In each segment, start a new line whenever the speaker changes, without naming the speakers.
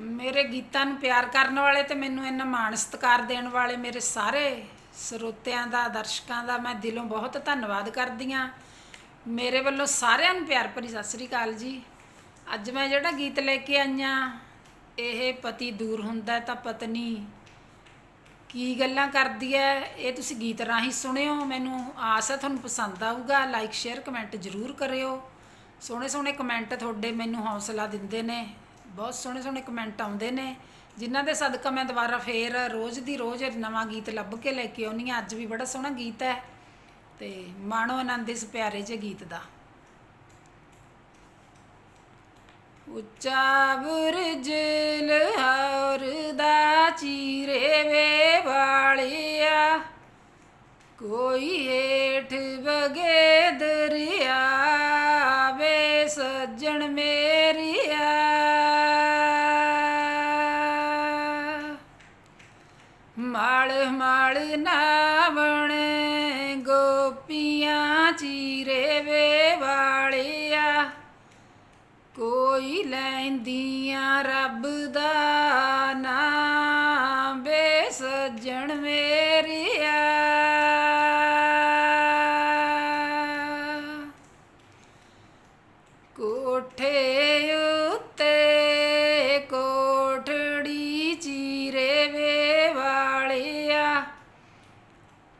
ਮੇਰੇ ਗੀਤਾਂ ਨੂੰ ਪਿਆਰ ਕਰਨ ਵਾਲੇ ਤੇ ਮੈਨੂੰ ਇੰਨਾ ਮਾਣ ਸਤਿਕਾਰ ਦੇਣ ਵਾਲੇ ਮੇਰੇ ਸਾਰੇ ਸਰੋਤਿਆਂ ਦਾ, ਦਰਸ਼ਕਾਂ ਦਾ ਮੈਂ ਦਿਲੋਂ ਬਹੁਤ ਧੰਨਵਾਦ ਕਰਦੀ ਹਾਂ। ਮੇਰੇ ਵੱਲੋਂ ਸਾਰਿਆਂ ਨੂੰ ਪਿਆਰ ਭਰੀ ਸਤਿ ਸ੍ਰੀ ਅਕਾਲ ਜੀ। ਅੱਜ ਮੈਂ ਜਿਹੜਾ ਗੀਤ ਲੈ ਕੇ ਆਈਆਂ ਇਹ ਪਤੀ ਦੂਰ ਹੁੰਦਾ ਤਾਂ ਪਤਨੀ ਕੀ ਗੱਲਾਂ ਕਰਦੀ ਹੈ, ਇਹ ਤੁਸੀਂ ਗੀਤ ਰਾਹੀਂ ਸੁਣਿਓ। ਮੈਨੂੰ ਆਸ ਹੈ ਤੁਹਾਨੂੰ ਪਸੰਦ ਆਊਗਾ ਲਾਈਕ ਸ਼ੇਅਰ ਕਮੈਂਟ ਜ਼ਰੂਰ ਕਰਿਓ। ਸੋਹਣੇ ਸੋਹਣੇ ਕਮੈਂਟ ਤੁਹਾਡੇ ਮੈਨੂੰ ਹੌਸਲਾ ਦਿੰਦੇ ਨੇ। ਬਹੁਤ ਸੋਹਣੇ ਸੋਹਣੇ ਕਮੈਂਟ ਆਉਂਦੇ ਨੇ, ਜਿਨ੍ਹਾਂ ਦੇ ਸਦਕਾ ਮੈਂ ਦੁਬਾਰਾ ਫੇਰ ਰੋਜ਼ ਦੀ ਰੋਜ਼ ਨਵਾਂ ਗੀਤ ਲੱਭ ਕੇ ਲੈ ਕੇ ਆਉਣੀ ਆ ਅੱਜ ਵੀ ਬੜਾ ਸੋਹਣਾ ਗੀਤ ਹੈ ਤੇ ਮਾਣੋ ਆਨੰਦ ਇਸ ਪਿਆਰੇ ਜਿਹੇ ਗੀਤ ਦਾ। ਉੱਚਾ ਬੁਰਜ ਲਾਹੌਰ ਦਾ ਚੀਰੇ ਵੇ ਵਾਲਿਆ, ਕੋਈ ਏਠ ਬਗੇਦ ਮਾਲ ਮਾਲ ਨਾਵਣ ਗੋਪੀਆਂ ਚੀਰੇ ਵੇ ਵਾਲਿਆ ਕੋਈ ਲੈਂਦੀਆਂ ਰੱਬ ਦਾ ਨਾਮ ਬੇ ਸੱਜਣ ਮੇਰਿਆ। ਕੋਠੇ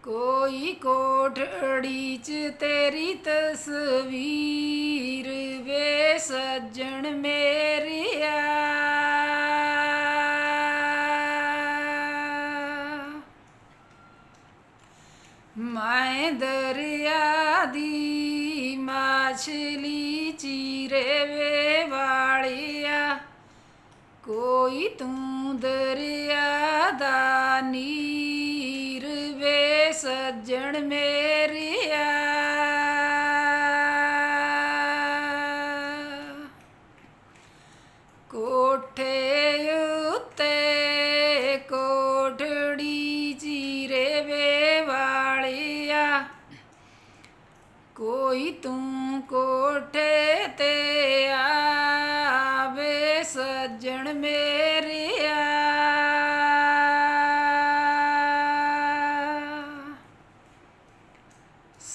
ਕੋਈ ਕੋਠੜੀ ਚ ਤੇਰੀ ਤਸਵੀਰ ਵੇ ਸੱਜਣ ਮੇਰੀਆ ਮੈਂ ਦਰਿਆ ਦੀ ਮਾਛਲੀ ਚੀਰੇ ਵੇ ਵਾਲਿਆ। ਕੋਈ ਤੂੰ ਦਰਿਆ ਦਾ ਨੀ ਮੇਰੀਆ ਕੋਠੇ ਉੱਤੇ ਕੋਠੜੀ ਚੀਰੇ ਵੇ ਵਾਲਿਆ ਕੋਈ ਤੂੰ ਕੋਠੇ ਤੇ ਆਵੇ ਸੱਜਣ ਮੇ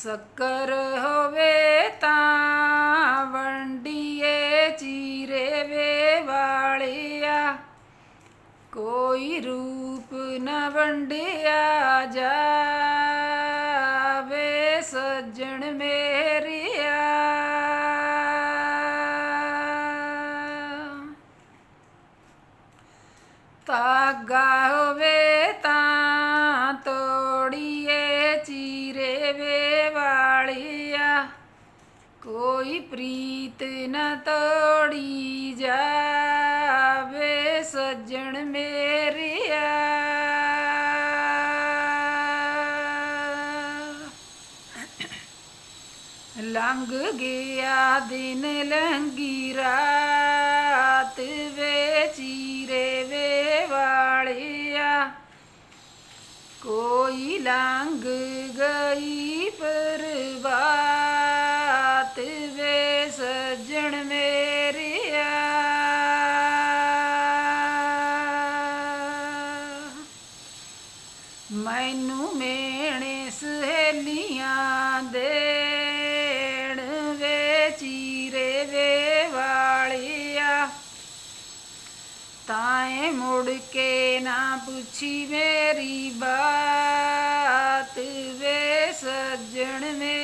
ਸ਼ੱਕਰ ਹੋਵੇ ਤਾਂ ਵੰਡੀਏ ਚੀਰੇ ਵੇ ਵਾਲਿਆ। ਕੋਈ ਰੂਪ ਨਾ ਵੰਡਿਆ ਜਾਵੇ ਸੱਜਣ ਮੇਰਿਆ। ਤਾਗਾ ਹੋਵੇ ਕੋਈ ਪ੍ਰੀਤ ਨ ਤੋੜੀ ਜਾਵੇ ਸੱਜਣ ਮੇਰਿਆ। ਲੰਘ ਗਿਆ ਦਿਨ ਲੰਗੀ ਮੈਨੂੰ ਮੇਣੇ ਸਹੇਲੀਆਂ ਦੇਣ ਵੇ ਚੀਰੇ ਵੇ ਵਾਲਿਆ। ਤਾਏ ਮੁੜ ਕੇ ਨਾ ਪੁੱਛੀ ਮੇਰੀ ਬਾਤ ਵੇ ਸੱਜਣ ਮੇ